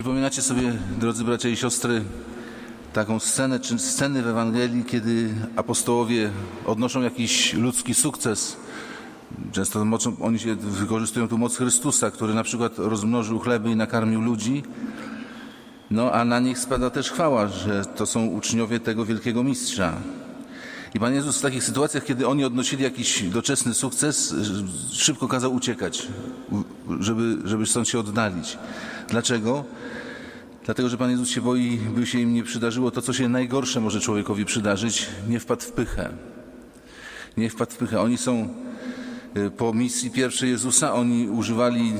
Przypominacie sobie, drodzy bracia i siostry, taką scenę czy sceny w Ewangelii, kiedy apostołowie odnoszą jakiś ludzki sukces. Często mocą, oni się wykorzystują tu moc Chrystusa, który na przykład rozmnożył chleby i nakarmił ludzi. No a na nich spada też chwała, że to są uczniowie tego wielkiego mistrza. I Pan Jezus w takich sytuacjach, kiedy oni odnosili jakiś doczesny sukces, szybko kazał uciekać, żeby, żeby stąd się oddalić. Dlaczego? Dlatego, że Pan Jezus się boi, by się im nie przydarzyło to, co się najgorsze może człowiekowi przydarzyć, nie wpadł w pychę. Nie wpadł w pychę. Oni są y, po misji pierwszej Jezusa, oni używali,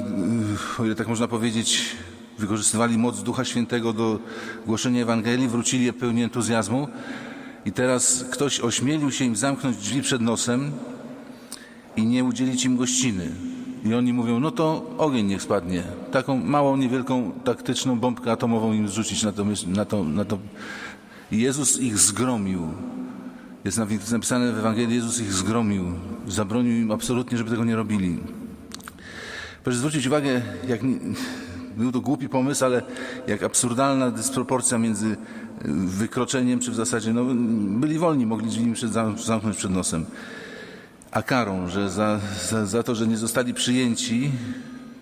y, o ile tak można powiedzieć, wykorzystywali moc Ducha Świętego do głoszenia Ewangelii, wrócili pełni entuzjazmu i teraz ktoś ośmielił się im zamknąć drzwi przed nosem i nie udzielić im gościny. I oni mówią, no to ogień niech spadnie. Taką małą, niewielką, taktyczną bombkę atomową im zrzucić na to. Na to, na to. Jezus ich zgromił. Jest napisane w Ewangelii, Jezus ich zgromił. Zabronił im absolutnie, żeby tego nie robili. Proszę zwrócić uwagę, jak był to głupi pomysł, ale jak absurdalna dysproporcja między y, wykroczeniem, czy w zasadzie, no, byli wolni, mogli im zam- zamknąć przed nosem a karą, że za, za, za to, że nie zostali przyjęci,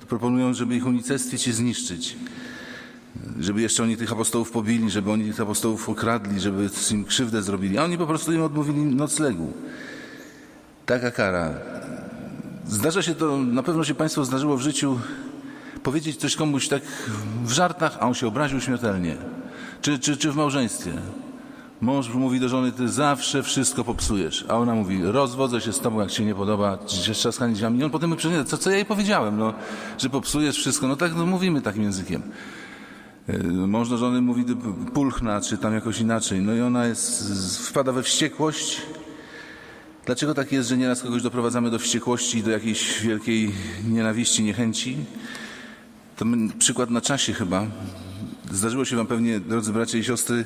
proponują, żeby ich unicestwić i zniszczyć. Żeby jeszcze oni tych apostołów pobili, żeby oni tych apostołów okradli, żeby im krzywdę zrobili. A oni po prostu im odmówili noclegu. Taka kara. Zdarza się to, na pewno się Państwu zdarzyło w życiu powiedzieć coś komuś tak w żartach, a on się obraził śmiertelnie. Czy, czy, czy w małżeństwie. Mąż mówi do żony, ty zawsze wszystko popsujesz. A ona mówi, rozwodzę się z tobą, jak ci się nie podoba, czy trzaskanie drzwiami. I on potem mi przypomina, co, co ja jej powiedziałem, no, że popsujesz wszystko. No tak, no, mówimy takim językiem. Yy, Mąż do żony mówi, pulchna, czy tam jakoś inaczej. No i ona jest, wpada we wściekłość. Dlaczego tak jest, że nieraz kogoś doprowadzamy do wściekłości do jakiejś wielkiej nienawiści, niechęci? To przykład na czasie chyba. Zdarzyło się wam pewnie, drodzy bracia i siostry,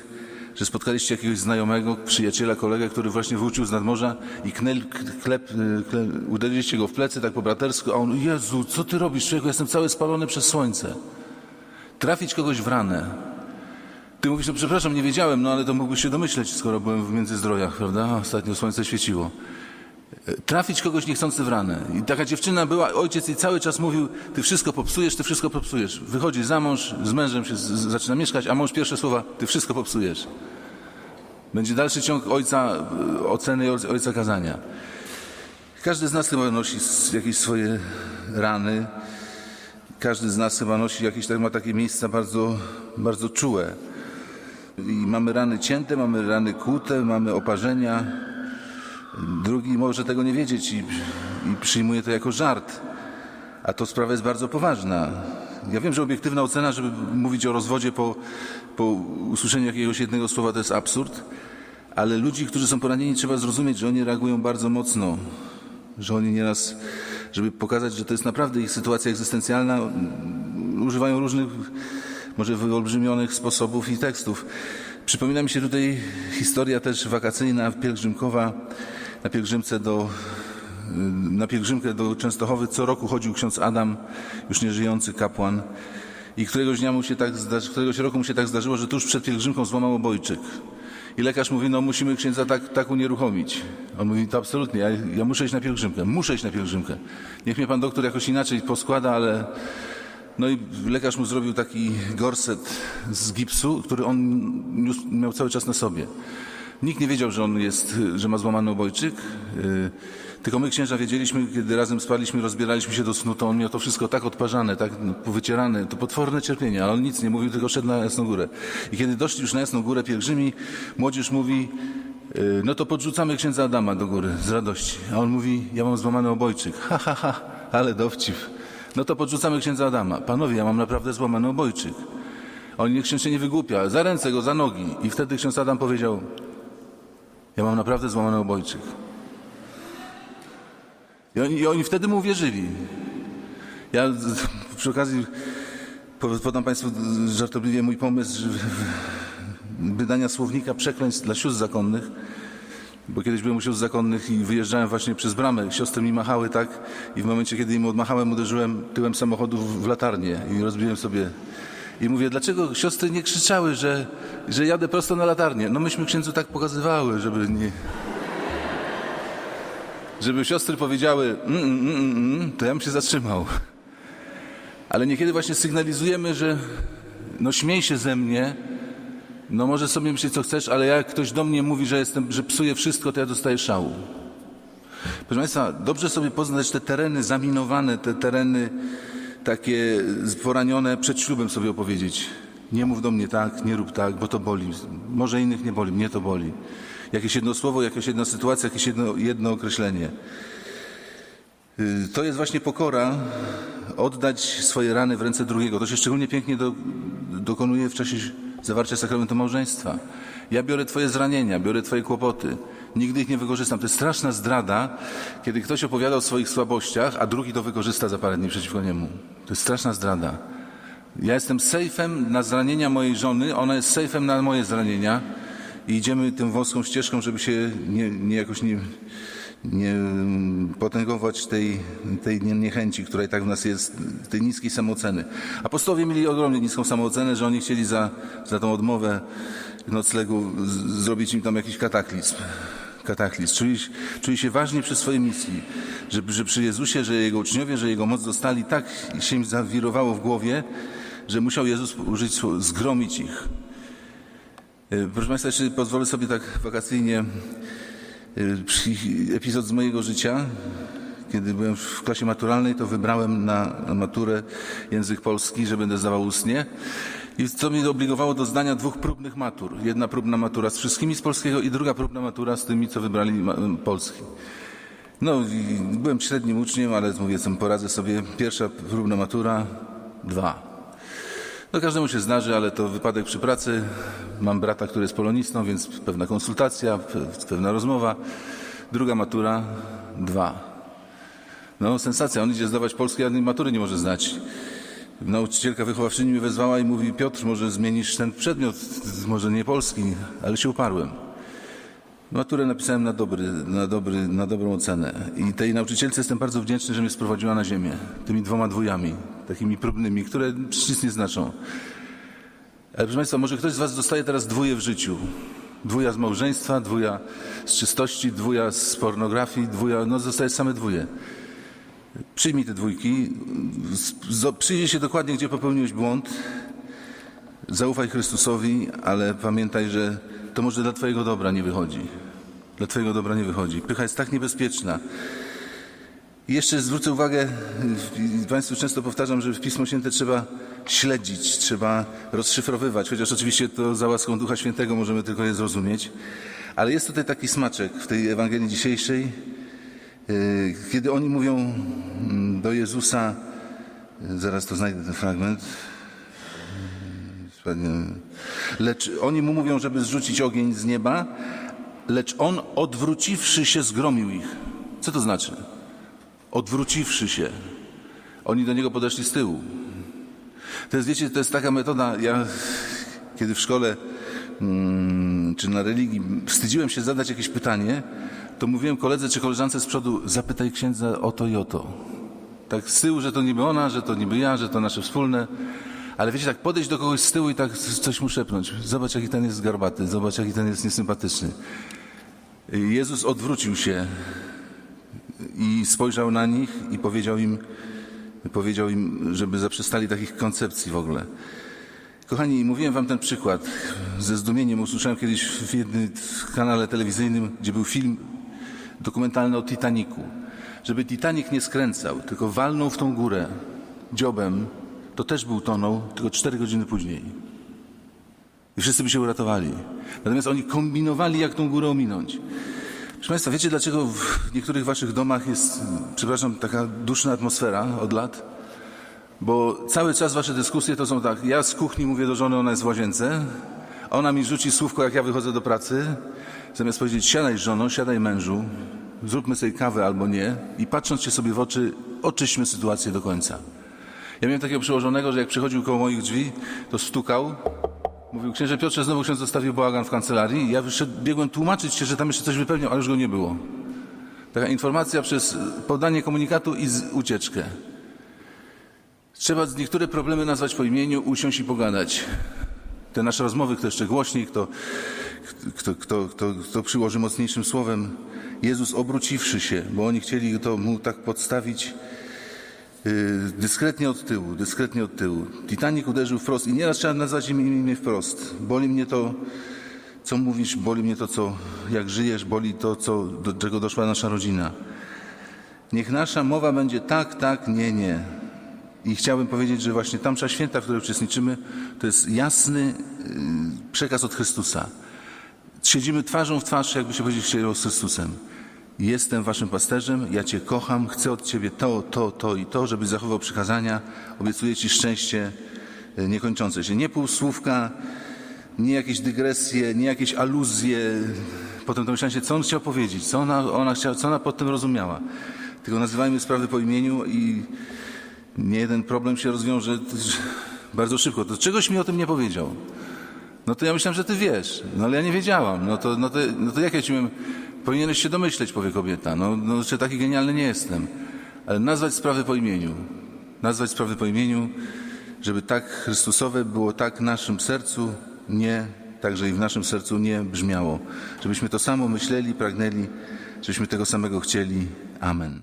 że spotkaliście jakiegoś znajomego, przyjaciela, kolegę, który właśnie wrócił z nadmorza i klep, klep, uderzyliście go w plecy tak po bratersku, a on, Jezu, co ty robisz, człowieku, jestem cały spalony przez słońce. Trafić kogoś w ranę. Ty mówisz, no przepraszam, nie wiedziałem, no ale to mógłbyś się domyśleć, skoro byłem w Międzyzdrojach, prawda? Ostatnio słońce świeciło. Trafić kogoś niechcący w ranę. I taka dziewczyna była, ojciec jej cały czas mówił, ty wszystko popsujesz, ty wszystko popsujesz. Wychodzi za mąż, z mężem się z, zaczyna mieszkać, a mąż pierwsze słowa, ty wszystko popsujesz. Będzie dalszy ciąg ojca y, oceny ojca- kazania. Każdy z nas chyba nosi jakieś swoje rany. Każdy z nas chyba nosi jakieś, tak, ma takie miejsca bardzo, bardzo czułe. I mamy rany cięte, mamy rany kłute, mamy oparzenia. Drugi może tego nie wiedzieć i, i przyjmuje to jako żart. A to sprawa jest bardzo poważna. Ja wiem, że obiektywna ocena, żeby mówić o rozwodzie po, po usłyszeniu jakiegoś jednego słowa, to jest absurd, ale ludzi, którzy są poranieni, trzeba zrozumieć, że oni reagują bardzo mocno, że oni nieraz, żeby pokazać, że to jest naprawdę ich sytuacja egzystencjalna, używają różnych, może wyolbrzymionych sposobów i tekstów. Przypomina mi się tutaj historia też wakacyjna, pielgrzymkowa, na pielgrzymce do na pielgrzymkę do Częstochowy co roku chodził ksiądz Adam, już nieżyjący kapłan. I któregoś dnia mu się tak któregoś roku mu się tak zdarzyło, że tuż przed pielgrzymką złamał obojczyk. I lekarz mówi, no musimy księdza tak, tak unieruchomić. On mówi, to absolutnie, ja, ja muszę iść na pielgrzymkę, muszę iść na pielgrzymkę. Niech mnie pan doktor jakoś inaczej poskłada, ale... No i lekarz mu zrobił taki gorset z gipsu, który on miał cały czas na sobie. Nikt nie wiedział, że on jest, że ma złamany obojczyk. Yy, Tylko my księża wiedzieliśmy, kiedy razem spaliśmy, rozbieraliśmy się do snu, to on miał to wszystko tak odparzane, tak powycierane, to potworne cierpienie, ale on nic nie mówił, tylko szedł na Jasną Górę. I kiedy doszli już na Jasną Górę pielgrzymi, młodzież mówi, yy, no to podrzucamy księdza Adama do góry z radości. A on mówi, ja mam złamany obojczyk. Ha, ha, ha, ale dowcip. No to podrzucamy księdza Adama. Panowie, ja mam naprawdę złamany obojczyk. On niech ksiądz się nie wygłupia, za ręce go, za nogi. I wtedy ksiądz Adam powiedział, ja mam naprawdę złamany obojczyk. I oni, I oni wtedy mu uwierzyli. Ja przy okazji po- podam Państwu żartobliwie mój pomysł wydania słownika przekleństw dla sióstr zakonnych. Bo kiedyś byłem u sióstr zakonnych i wyjeżdżałem właśnie przez bramę. Siostry mi machały tak i w momencie, kiedy im odmachałem, uderzyłem tyłem samochodu w latarnię i rozbiłem sobie I mówię, dlaczego siostry nie krzyczały, że, że jadę prosto na latarnię? No myśmy księdzu tak pokazywały, żeby nie... Żeby siostry powiedziały, mm, mm, mm, mm, to ja bym się zatrzymał. Ale niekiedy właśnie sygnalizujemy, że no śmiej się ze mnie, no może sobie myśleć co chcesz, ale jak ktoś do mnie mówi, że jestem, że psuję wszystko, to ja dostaję szału. Proszę Państwa, dobrze sobie poznać te tereny zaminowane, te tereny takie poranione przed ślubem sobie opowiedzieć. Nie mów do mnie tak, nie rób tak, bo to boli. Może innych nie boli, mnie to boli. Jakieś jedno słowo, jakaś jedna sytuacja, jakieś jedno, jedno określenie. Y, To jest właśnie pokora, oddać swoje rany w ręce drugiego. To się szczególnie pięknie do, dokonuje w czasie zawarcia sakramentu małżeństwa. Ja biorę Twoje zranienia, biorę Twoje kłopoty. Nigdy ich nie wykorzystam. To jest straszna zdrada, kiedy ktoś opowiada o swoich słabościach, a drugi to wykorzysta za parę dni przeciwko niemu. To jest straszna zdrada. Ja jestem sejfem na zranienia mojej żony, ona jest sejfem na moje zranienia i idziemy tą wąską ścieżką, żeby się nie, nie jakoś nie, nie potęgować tej, tej nie- niechęci, która i tak w nas jest, tej niskiej samooceny. Apostołowie mieli ogromnie niską samoocenę, że oni chcieli za, za tą odmowę noclegu z, zrobić im tam jakiś kataklizm. Kataklizm. Czuli, czuli się ważni przy swojej misji, że, że przy Jezusie, że Jego uczniowie, że Jego moc dostali, tak się im zawirowało w głowie, że musiał Jezus użyć zgromić ich. E, Proszę Państwa, jeszcze pozwolę sobie tak wakacyjnie epizod z mojego życia. Kiedy byłem w klasie maturalnej, to wybrałem na, maturę język polski, że będę zdawał ustnie. I co mnie obligowało do zdania dwóch próbnych matur. Jedna próbna matura z wszystkimi z polskiego i druga próbna matura z tymi, co wybrali polski. No, byłem średnim uczniem, ale mówię, poradzę sobie. Pierwsza próbna matura, dwa. No każdemu się zdarzy, ale to wypadek przy pracy. Mam brata, który jest polonistą, więc pewna konsultacja, pe- pewna rozmowa. Druga matura, dwa. No sensacja, on idzie zdawać polskie, a matury nie może znać. Nauczycielka wychowawczyni mnie wezwała i mówi, Piotr, może zmienisz ten przedmiot, może nie polski, ale się uparłem. Maturę napisałem na, dobry, na, dobry, na dobrą ocenę. I tej nauczycielce jestem bardzo wdzięczny, że mnie sprowadziła na ziemię. Tymi dwoma dwójami, takimi próbnymi, które nic nie znaczą. Ale proszę Państwa, może ktoś z Was dostaje teraz dwóje w życiu. Dwuja z małżeństwa, dwuja z czystości, dwuja z pornografii, dwuja, no zostaje same dwóje. Przyjmij te dwójki, przyjrzyj się dokładnie, gdzie popełniłeś błąd, zaufaj Chrystusowi, ale pamiętaj, że to może dla Twojego dobra nie wychodzi. Dla Twojego dobra nie wychodzi. Pycha jest tak niebezpieczna. Jeszcze zwrócę uwagę, Państwu często powtarzam, że Pismo Święte trzeba śledzić, trzeba rozszyfrowywać, chociaż oczywiście to za łaską Ducha Świętego możemy tylko je zrozumieć. Ale jest tutaj taki smaczek w tej Ewangelii dzisiejszej, y, kiedy oni mówią mm, do Jezusa, y, zaraz to znajdę ten fragment. Lecz oni mu mówią, żeby zrzucić ogień z nieba, lecz on odwróciwszy się zgromił ich. Co to znaczy? Odwróciwszy się. Oni do niego podeszli z tyłu. To jest, wiecie, to jest taka metoda, ja kiedy w szkole mm, czy na religii wstydziłem się zadać jakieś pytanie, to mówiłem koledze czy koleżance z przodu, zapytaj księdza o to i o to. Tak z tyłu, że to niby ona, że to niby ja, że to nasze wspólne. Ale wiecie, tak podejść do kogoś z tyłu i tak coś mu szepnąć. Zobacz, jaki ten jest garbaty, zobacz, jaki ten jest niesympatyczny. Jezus odwrócił się i spojrzał na nich i powiedział im, powiedział im, żeby zaprzestali takich koncepcji w ogóle. Kochani, mówiłem wam ten przykład. Ze zdumieniem usłyszałem kiedyś w jednym kanale telewizyjnym, gdzie był film dokumentalny o Titaniku. Żeby Titanic nie skręcał, tylko walnął w tą górę dziobem, to też był tonął, tylko cztery godziny później. I wszyscy by się uratowali. Natomiast oni kombinowali, jak tą górę ominąć. Proszę Państwa, wiecie dlaczego w niektórych waszych domach jest, przepraszam, taka duszna atmosfera od lat? Bo cały czas wasze dyskusje to są tak, ja z kuchni mówię do żony, ona jest w łazience, ona mi rzuci słówko, jak ja wychodzę do pracy, zamiast powiedzieć, siadaj żono, siadaj mężu, zróbmy sobie kawę albo nie i patrząc się sobie w oczy, oczyśmy sytuację do końca. Ja miałem takiego przełożonego, że jak przychodził koło moich drzwi, to stukał, mówił, księże Piotrze, znowu ksiądz zostawił bałagan w kancelarii ja biegłem tłumaczyć się, że tam jeszcze coś wypełniał, ale już go nie było. Taka informacja przez podanie komunikatu i ucieczkę. Trzeba niektóre problemy nazwać po imieniu, usiąść i pogadać. Te nasze rozmowy, kto jeszcze głośniej, kto, kto, kto, kto, kto przyłoży mocniejszym słowem. Jezus obróciwszy się, bo oni chcieli to mu tak podstawić dyskretnie od tyłu, dyskretnie od tyłu. Titanic uderzył wprost i nieraz trzeba nazwać im imię wprost. Boli mnie to, co mówisz, boli mnie to, co, jak żyjesz, boli to, co, do czego doszła nasza rodzina. Niech nasza mowa będzie tak, tak, nie, nie. I chciałbym powiedzieć, że właśnie tamsza święta, w której uczestniczymy, to jest jasny y, przekaz od Chrystusa. Siedzimy twarzą w twarz, jakby się powiedzieć z Chrystusem. Jestem waszym pasterzem, ja cię kocham, chcę od ciebie to, to, to i to, żebyś zachował przykazania. Obiecuję ci szczęście y, niekończące się. Nie półsłówka, nie jakieś dygresje, nie jakieś aluzje. Potem to myślałem się, co on chciał powiedzieć, co ona, ona chciała, co ona pod tym rozumiała. Tylko nazywajmy sprawy po imieniu i nie jeden problem się rozwiąże bardzo szybko. To czegoś mi o tym nie powiedział. No to ja myślałem, że ty wiesz, no ale ja nie wiedziałam. No to, no to, no to jak ja ci mówię, powinieneś się domyśleć, powie kobieta. No, no że taki genialny nie jestem. Ale nazwać sprawy po imieniu. Nazwać sprawy po imieniu, żeby tak Chrystusowe było tak w naszym sercu, nie, także i w naszym sercu nie brzmiało. Żebyśmy to samo myśleli, pragnęli, żebyśmy tego samego chcieli. Amen.